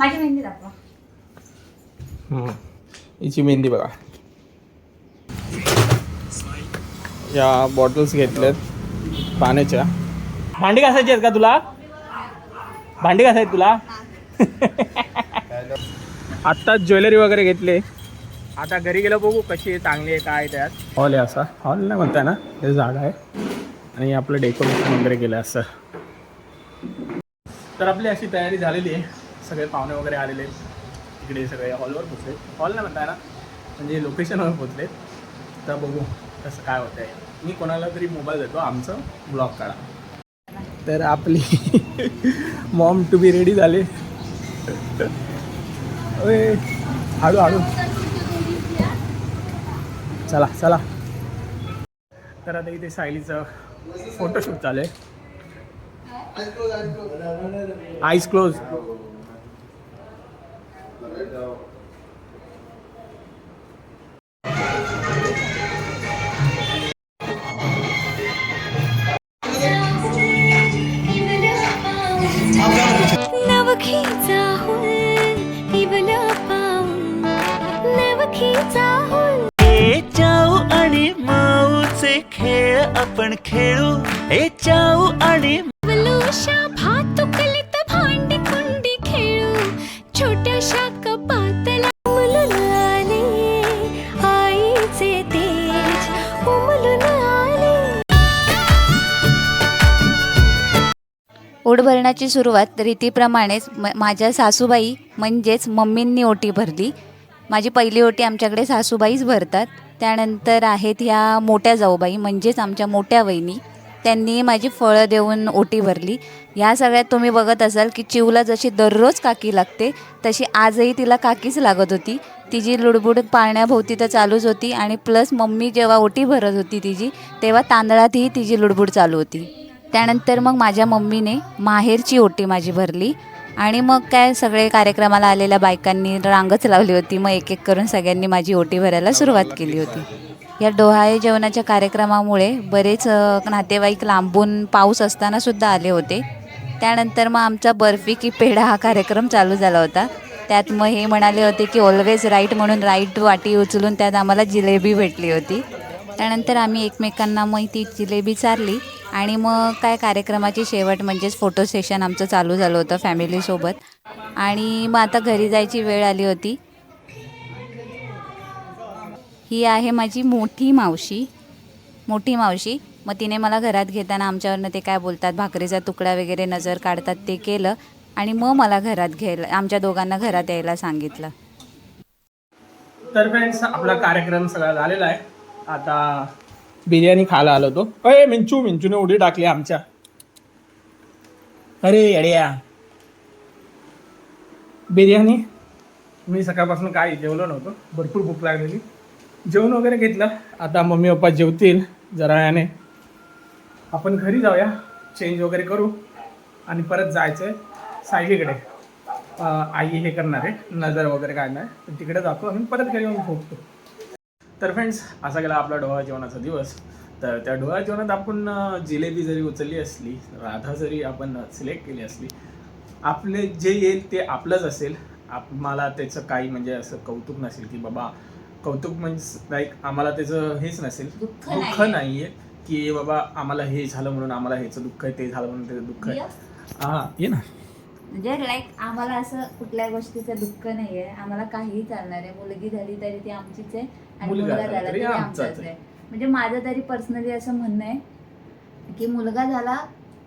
माझी मेहंदी दाखवा. हिची मेहंदी बघा. या बॉटल्स घेतल्यात पाण्याच्या. भांडी घासायची आहेत का तुला? भांडी घासायची तुला? आत्ताच ज्वेलरी वगैरे घेतले. आता घरी गेलो बघू कशी आहे चांगली आहे काय त्यात. हॉल आहे असा. हॉल नाही म्हणताय ना? हे जागा आहे. आणि आपलं डेकोरेशन वगैरे केलं असं. तर आपली अशी तयारी झालेली आहे. सगळे पाहुणे वगैरे आलेले आहेत. इकडे सगळे हॉलवर पोचले हॉल नाही म्हणताय ना म्हणजे लोकेशनवर पोचले तर बघू कसं काय होतं आहे मी कोणाला तरी मोबाईल देतो आमचं ब्लॉग काढा. तर आपली मॉम टू बी रेडी झाले. हळू हळू चला चला. तर आता इथे सायलीचं फोटोशूट चालू आहे. आईज क्लोज आपण खेळू. ए चाऊ आणि वलूशा भातुकलीत भांडी कुंडी खेळू. छोट्याशा कपातला उमलून आले. आईचे तेज उमलून आले. ओढ भरण्याची सुरुवात रीतीप्रमाणेच म माझ्या सासूबाई म्हणजेच मम्मींनी ओटी भरली. माझी पहिली ओटी आमच्याकडे सासूबाईच भरतात. त्यानंतर आहेत ह्या मोठ्या जाऊबाई म्हणजेच आमच्या मोठ्या वहिनी. त्यांनी माझी फळं देऊन ओटी भरली. ह्या सगळ्यात तुम्ही बघत असाल की चिवला जशी दररोज काकी लागते तशी आजही तिला काकीच लागत होती. तिची लुडबुड पाळण्याभोवती तर चालूच होती आणि प्लस मम्मी जेव्हा ओटी भरत होती तिची तेव्हा तांदळातही तिची लुडबुड चालू होती. त्यानंतर मग माझ्या मम्मीने माहेरची ओटी माझी भरली. आणि मग काय सगळे कार्यक्रमाला आलेल्या बायकांनी रांगच लावली होती. मग एक एक करून सगळ्यांनी माझी ओटी भरायला सुरुवात केली होती. या डोहाळे जेवणाच्या कार्यक्रमामुळे बरेच नातेवाईक लांबून पाऊस असताना सुद्धा आले होते. त्यानंतर मग आमचा बर्फी की पेढा हा कार्यक्रम चालू झाला होता. त्यात मग हे म्हणाले होते की ऑलवेज राईट म्हणून राईट वाटी उचलून त्यात आम्हाला जिलेबी भेटली होती. त्यानंतर आम्ही एकमेकांना मग ती जिलेबी चारली. आणि मग काय कार्यक्रमाची शेवट म्हणजेच फोटो सेशन आमचं चालू झालं होतं फॅमिलीसोबत आणि मग आता घरी जायची वेळ आली होती. ही आहे माझी मोठी मावशी. मोठी मावशी. मग तिने मला घरात घेताना आमच्यावरनं ते काय बोलतात भाकरीचा तुकडा वगैरे नजर काढतात ते केलं. आणि मग मला घरात घ्यायला आमच्या दोघांना घरात यायला सांगितलं. तर फ्रेंड्स आपला कार्यक्रम सगळा झालेला आहे. आता बिर्याणी खायला आलो होतो. अरे मिंचू मिंचूने उडी टाकली आमच्या. अरे अड्या बिर्याणी? मी सकाळपासून काय जेवलो नव्हतो. भरपूर भूक लागलेली. जेवण वगैरे घेतलं. आता मम्मी पप्पा जेवतील जरा याने. आपण घरी जाऊया. चेंज वगैरे करू. आणि परत जायचं आहे सायलीकडे आई हे करणार आहे. नजर वगैरे काढणार तर तिकडे जातो आणि परत घरी येऊन झोपतो. तर फ्रेंड्स असा गेला आपला डोळा जेवणाचा दिवस. तर त्या डोळा जेवणात आपण जिलेबी जरी उचलली असली राधा जरी आपण सिलेक्ट केली असली आपले जे येईल ते आपलंच असेल. आम्हाला त्याचं काही म्हणजे असं कौतुक नसेल की बाबा कौतुक म्हणजे लाईक आम्हाला त्याचं हेच नसेल. दुःख दुःख नाहीये. की बाबा आम्हाला हे झालं म्हणून आम्हाला ह्याचं दुःख आहे ते झालं म्हणून त्याचं दुःख आहे. हा ये ना. म्हणजे लाईक आम्हाला असं कुठल्या गोष्टीचं दुःख नाहीये. आम्हाला काहीही चालणार आहे मुलगी झाली तरी ती आमचीच आहे आणि मुलगा झाला तरी आमचाच आहे. म्हणजे माझं तरी पर्सनली असं म्हणणं आहे की मुलगा झाला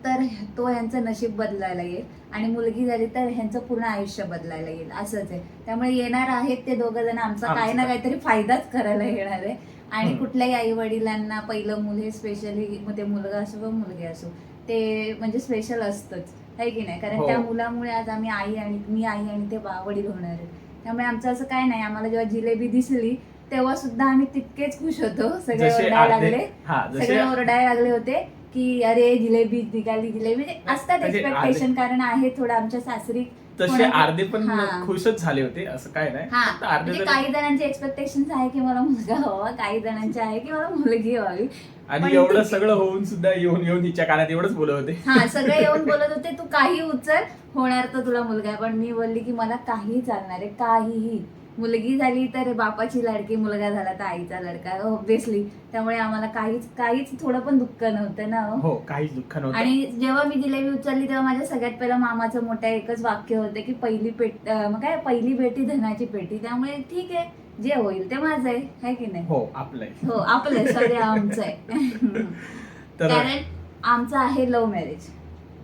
तर तो ह्यांचं नशीब बदलायला येईल आणि मुलगी झाली तर ह्यांचं पूर्ण आयुष्य बदलायला येईल. असंच आहे. त्यामुळे येणार आहेत ते दोघं जण. आमचा काही ना. काहीतरी फायदाच करायला येणार आहे. आणि. कुठल्याही आई वडिलांना पहिलं मुल हे स्पेशली मग ते मुलगा असो व मुलगी असो ते म्हणजे स्पेशल असतंच. आहे की नाही? कारण हो. त्या मुलामुळे आज आम्ही आई आणि मी आई आणि ते बा वडील होणार आहे. त्यामुळे आमचं असं काय नाही आम्हाला जेव्हा जिलेबी दिसली तेव्हा सुद्धा आम्ही तितकेच खुश होतो. सगळे जसे ओरडायला अर्धे- लागले. हा जसे सगळे ओरडायला लागले होते की अरे जिलेबी निघाली जिलेबी म्हणजे असतात म्हणजे एक्सपेक्टेशन कारण आहे थोडं आमच्या सासरी तसे अर्धे पण हा. खुशच झाले होते असं काय नाही. हा. फक्त अर्धे म्हणजे काही जणांचे एक्सपेक्टेशन आहे की मला मुलगा हवा काही जणांचे आहे की मला मुलगी हवी पण आणि एवढं सगळं होऊन सुद्धा येऊन येऊन तिच्या कानात एवढंच बोलत होते. हा सगळे येऊन बोलत होते तू काही उचल होणार तर तुला मुलगा आहे. पण मी बोलली की मला काही चालणार आहे काहीही. मुलगी झाली तर बापाची लाडकी मुलगा झाला तर आईचा लडका ऑब्विसली त्यामुळे आम्हाला काहीच काहीच थोडं पण दुःख नव्हतं ना हो. हो काहीच दुःख नव्हतं. आणि जेव्हा मी जिलेबी उचलली तेव्हा माझ्या सगळ्यात पहिलं मामाचं मोठं एकच वाक्य होतं की पहिली पेट मग काय पहिली बेटी धनाची पेटी. त्यामुळे ठीक आहे जे होईल ते माझं आहे है की नाही? हो आपलंय हो आपलं सगळे आमचं आहे. कारण आमचं आहे लव्ह मॅरेज.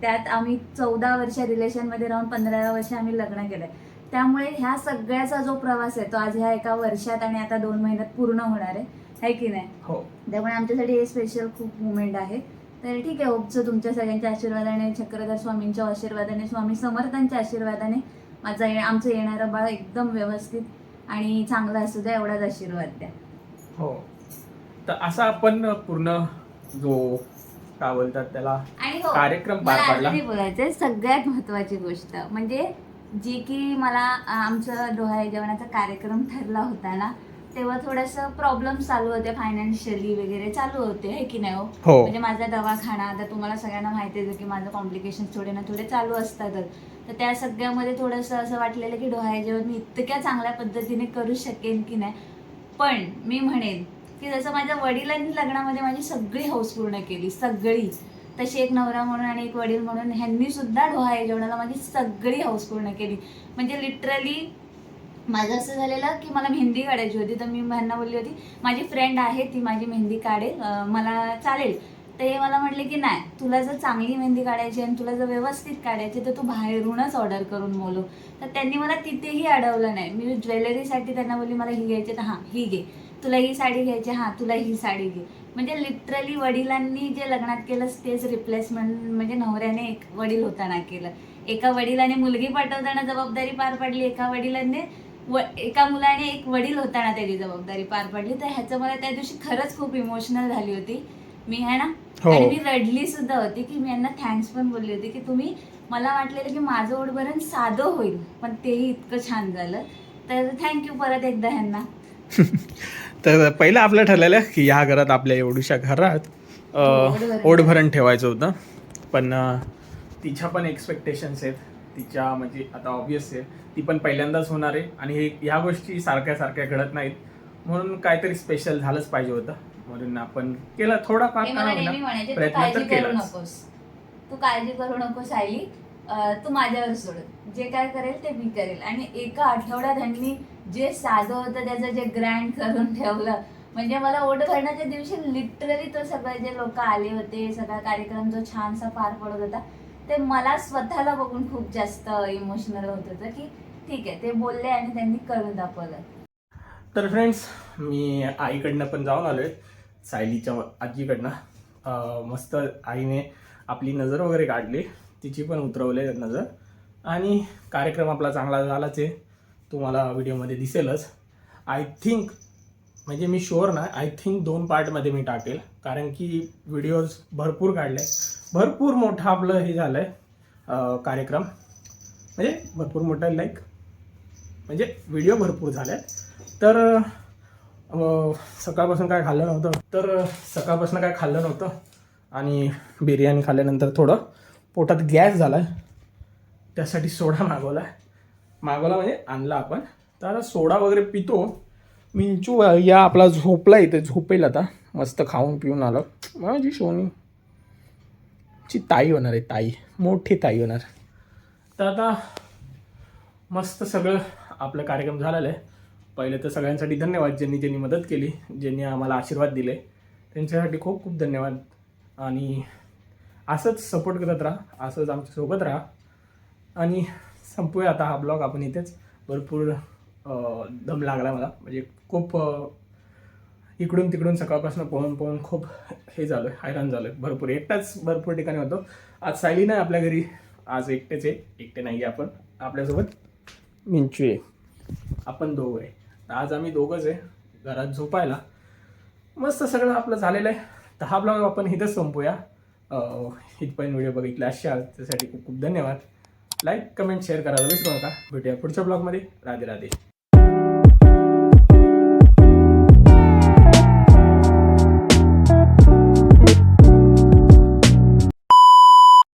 त्यात आम्ही चौदा वर्ष रिलेशनमध्ये राहून पंधरा वर्ष आम्ही लग्न केलंय. त्यामुळे ह्या सगळ्याचा जो प्रवास आहे तो आज ह्या एका वर्षात आणि आता दोन महिन्यात पूर्ण होणार आहे. है की नाही? हो. त्यामुळे आमच्यासाठी हे स्पेशल खूप मुवमेंट आहे. तर ठीक आहे होपचं तुमच्या सगळ्यांच्या आशीर्वादाने चक्रधर स्वामींच्या आशीर्वादाने स्वामी समर्थांच्या आशीर्वादाने माझं ये- आमचं येणारं बाळ एकदम व्यवस्थित आणि चांगलं असू द्या एवढाच आशीर्वाद द्या. हो. तर असा आपण पूर्ण जो काय बोलतात त्याला आणि हो कार्यक्रम पार मला पाडला. अजूनही बोलायचं सगळ्यात महत्वाची गोष्ट म्हणजे जी की मला आमचं डोहाळे जेवणाचा कार्यक्रम ठरला होता ना तेव्हा थोडंसं प्रॉब्लेम चालू होते फायनान्शियली वगैरे चालू होते हे की नाही हो? हो. म्हणजे माझा दवाखाना आता तुम्हाला सगळ्यांना माहितीच आहे की माझं कॉम्प्लिकेशन थोडे ना थोडे चालू असतातच. तर त्या सगळ्यामध्ये थोडंसं असं वाटलेलं की डोहाळे जेवण मी इतक्या चांगल्या पद्धतीने करू शकेन की नाही. पण मी म्हणेन की जसं माझ्या वडिलांनी लग्नामध्ये माझी सगळी हौस पूर्ण केली सगळी. तशी एक नवरा म्हणून आणि एक वडील म्हणून ह्यांनी सुद्धा डोहाळे जेवणाला माझी सगळी हौस पूर्ण केली. म्हणजे लिटरली माझं असं झालेलं की मला मेहंदी काढायची होती तर मी ह्यांना बोलली होती माझी फ्रेंड आहे ती माझी मेहंदी काढेल मला चालेल. ते मला म्हटले की नाही तुला जर चांगली मेहंदी काढायची आणि तुला जर व्यवस्थित काढायची तर तू बाहेरूनच ऑर्डर करून बोलू तर त्यांनी मला तिथेही अडवलं नाही. मी ज्वेलरीसाठी त्यांना बोलली मला ही घ्यायची तर हां ही घे. तुला ही साडी घ्यायची हां तुला ही साडी घे. म्हणजे लिटरली वडिलांनी जे लग्नात केलं तेच रिप्लेसमेंट म्हणजे नवऱ्याने एक वडील होताना केलं. एका वडिलाने मुलगी पाठवताना जबाबदारी पार पाडली एका वडिलांनी व एका मुलाने एक वडील होताना त्याची जबाबदारी पार पडली. तर ह्याचं मला त्या दिवशी खरंच खूप इमोशनल झाली होती. मी आहे ना? हो. आणि मी रडली सुद्धा होती की मी यांना थँक्स पण बोलली होती की तुम्ही मला वाटलेलं की माझं ओढभरण साधं होईल पण तेही इतकं छान झालं. तर थँक्यू परत एकदा ह्यांना. तर पहिलं आपलं ठरलेलं की ह्या घरात आपल्या एवढ्याशा घरात ओढभरण. ठेवायचं होतं. पण तिच्या पण एक्सपेक्टेशन्स आहेत. तिच्या म्हणजे आता ऑब्विस आहे. ती पण पहिल्यांदाच होणार आहे. आणि हे ह्या गोष्टी सारख्या सारख्या घडत नाहीत. म्हणून काहीतरी स्पेशल झालंच पाहिजे होतं. म्हणून आपण केलं का होईना, म्हणायचे तू प्रयत्न तर नकोस. तू काळजी करू नकोस सायली. अं, तू माझ्यावर सोड. जे काय करेल ते मी करेल. आणि एका आठवड्यात ह्यांनी जे साधं होतं त्याचं जे ग्रँड करून ठेवलं म्हणजे मला ओढ भरण्याच्या दिवशी लिटरली तो सगळे जे लोक आले होते सगळा कार्यक्रम जो छानसा पार पडत होता ते मला स्वतःला बघून खूप जास्त इमोशनल होत होतं की ठीक आहे ते बोलले आणि त्यांनी करून दाखवलं. तर फ्रेंड्स मी आईकडनं पण जाऊन आलो आहे सायलीच्या आजीकडनं. मस्त आईने आपली नजर वगैरे काढली तिची पण उतरवले नजर. आणि कार्यक्रम आपला चांगला झालाच आहे. तुम्हाला व्हिडिओमध्ये दिसेलच. आय थिंक म्हणजे मी शुअर ना आय थिंक दोन पार्टमध्ये मी टाकेल. कारण की व्हिडिओज भरपूर काढले. भरपूर मोठं आपलं हे झालं आहे कार्यक्रम. म्हणजे भरपूर मोठं लाईक म्हणजे व्हिडिओ भरपूर झाले तर सकाळपासून काय खाल्लं नव्हतं? तर सकाळपासून काय खाल्लं नव्हतं. आणि बिर्याणी खाल्ल्यानंतर थोडं पोटात गॅस झाला आहे त्यासाठी सोडा मागवला आहे मागवला म्हणजे आणला आपण. तर आता सोडा वगैरे पितो. मिंचू या आपला झोपला इथे झोपेल आता. मस्त खाऊन पिऊन आलं. माझी सोनी. ची ताई होणार आहे ताई. मोठी ताई होणार. तर आता मस्त सगळं आपलं कार्यक्रम झालेलं आहे. पहिले तर सगळ्यांसाठी धन्यवाद ज्यांनी ज्यांनी मदत केली ज्यांनी आम्हाला आशीर्वाद दिले. त्यांच्यासाठी खूप खूप धन्यवाद. आणि असंच सपोर्ट करत राहा असंच आमच्यासोबत राहा. आणि संपूया आता हा ब्लॉग. आपण इथेच भरपूर दम लागला मला. म्हणजे खूप इकडून तिकडून सकाळपासून पोहून पोहून खूप हे झालं आहे हैराण झालं आहे भरपूर एकटाच भरपूर ठिकाणी होतो. आज सायली नाही आपल्या घरी. आज एकटेच आहे. एकटे नाही आहे आपण. आपल्यासोबत मिंचू आहे. आपण दोघं आहे. आज आम्ही दोघंच आहे. घरात झोपायला. मस्त सगळं आपलं झालेलं आहे. तर हा ब्लॉग आपण इथंच संपूया. इथपर्यंत व्हिडिओ बघितला अशा त्यासाठी खूप खूप धन्यवाद. लाईक कमेंट शेअर करायला विसरू नका. भेटूया पुढच्या ब्लॉगमध्ये राधे राधे.